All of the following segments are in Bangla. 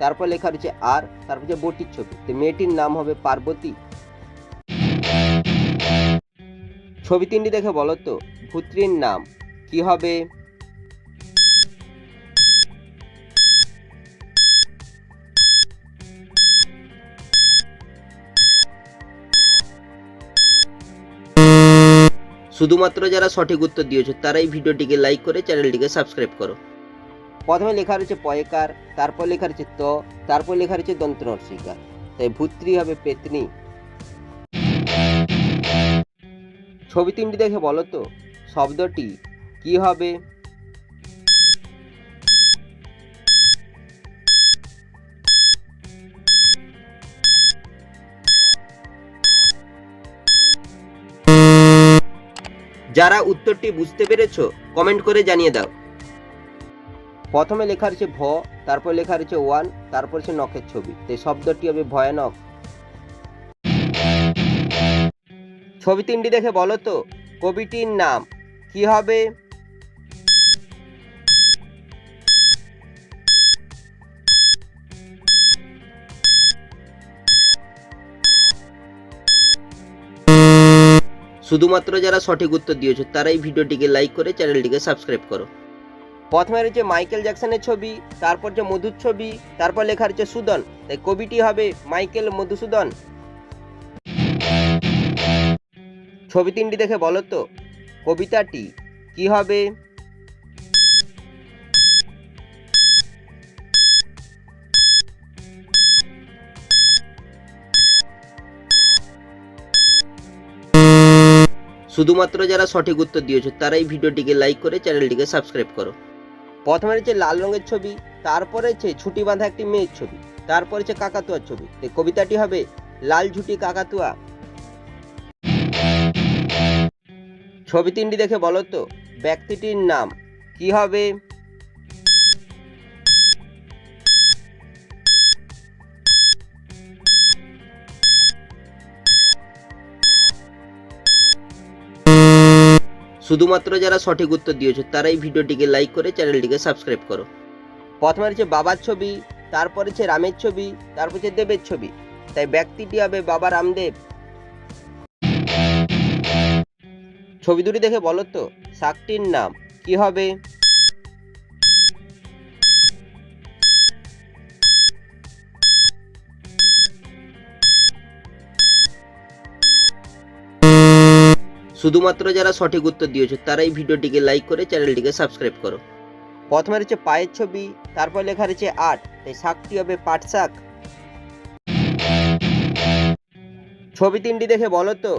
তারপর লেখা রয়েছে আর, তারপর হচ্ছে বটির ছবি। তো মেয়েটির নাম হবে পার্বতী। ছবি তিনটি দেখে বলো তো পুত্রীর নাম কি হবে? শুধুমাত্র যারা সঠিক উত্তর দিয়েছ, তারাই ভিডিওটিকে লাইক করে চ্যানেলটিকে সাবস্ক্রাইব করো। প্রথমে লেখা রয়েছে পয়কার, তারপর লেখা রয়েছে ত, তারপর লেখা রয়েছে দন্ত তাই ভূত্রী হবে পেতনি। ছবি তিনটি দেখে বলো তো, শব্দটি কি হবে? যারা উত্তরটি বুঝতে পেরেছ কমেন্ট করে জানিয়ে দাও। প্রথমে লেখা রয়েছে ভ, তারপর লেখা রয়েছে ওয়ান, তারপর হচ্ছে নখের ছবি। এই শব্দটি হবে ভয়ানক। ছবি তিনটি দেখে বলো তো, কবিটির নাম কি হবে? শুধুমাত্র যারা সঠিক উত্তর দিয়েছ, তারাই ভিডিওটিকে লাইক করে চ্যানেলটিকে সাবস্ক্রাইব করো। প্রথমে রয়েছে মাইকেল জ্যাকসনের ছবি, তারপর যে মধুর ছবি, তারপর লেখা রয়েছে সুদন। তাই কবিটি হবে মাইকেল মধুসূদন। ছবি তিনটি দেখে বলো তো, কবিতাটি কি হবে? শুধুমাত্র যারা সঠিক উত্তর দিয়েছ, তারাই ভিডিওটিকে লাইক করে চ্যানেলটিকে সাবস্ক্রাইব করো। প্রথমে রয়েছে লাল রঙের ছবি, তারপরে হচ্ছে ছুটি বাঁধা একটি মেয়ের ছবি, তারপরে হচ্ছে কাকাতুয়ার ছবি। এই কবিতাটি হবে লাল ঝুটি কাকাতুয়া। ছবি তিনটি দেখে বলো তো, ব্যক্তিটির নাম। কি হবে? শুধুমাত্র যারা সঠিক উত্তর দিয়েছে তারাই ভিডিওটিকে লাইক করে চ্যানেলটিকে সাবস্ক্রাইব করো। প্রথমে রয়েছে বাবার ছবি, তারপর রয়েছে রামের ছবি, তারপর হচ্ছে দেবের ছবি। তাই ব্যক্তিটি হবে বাবা রামদেব। ছবি দুটি দেখে বলো তো শাকটির নাম। কি হবে? শুধুমাত্র যারা সঠিক উত্তর দিয়েছ, তারাই ভিডিওটিকে লাইক করে চ্যানেলটিকে সাবস্ক্রাইব করো। প্রথমে রয়েছে পায়ের ছবি, তারপর লেখা রয়েছে আট তাই শাকটি হবে পাট শাক ছবি তিনটি দেখে বলো তো,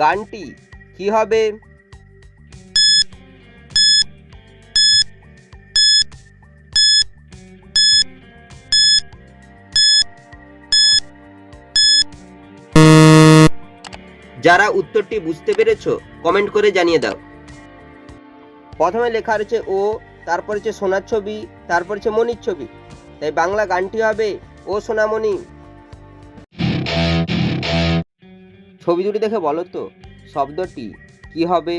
গানটি কি হবে? যারা উত্তরটি বুঝতে পেরেছ কমেন্ট করে জানিয়ে দাও। প্রথমে লেখা রয়েছে ও, তারপর হচ্ছে সোনার ছবি, তারপর হচ্ছে মনির ছবি। তাই বাংলা গানটি হবে ও সোনামণি। ছবি দুটি দেখে বলো তো, শব্দটি কি হবে?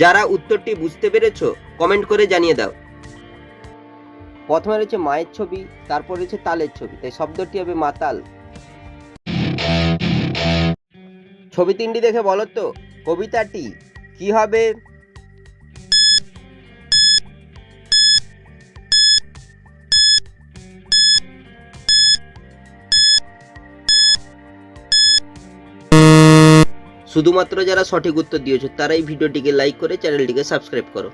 যারা উত্তরটি বুঝতে পেরেছ কমেন্ট করে জানিয়ে দাও। প্রথমে রয়েছে মায়ের ছবি, তারপর রয়েছে তালের ছবি। তাই শব্দটি হবে মাতাল ছবি তিনটি দেখে বলো তো, কবিতাটি কি হবে? শুধুমাত্র যারা সঠিক উত্তর দিয়েছ, তারাই ভিডিওটিকে লাইক করে চ্যানেলটিকে সাবস্ক্রাইব করো।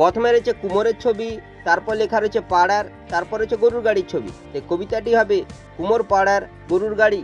প্রথমে রয়েছে কুমোরের ছবি, তারপর লেখা রয়েছে পাড়ার, তারপর রয়েছে গরুর গাড়ির ছবি। এই কবিতাটি হবে কুমোর পাড়ার গরুর গাড়ি।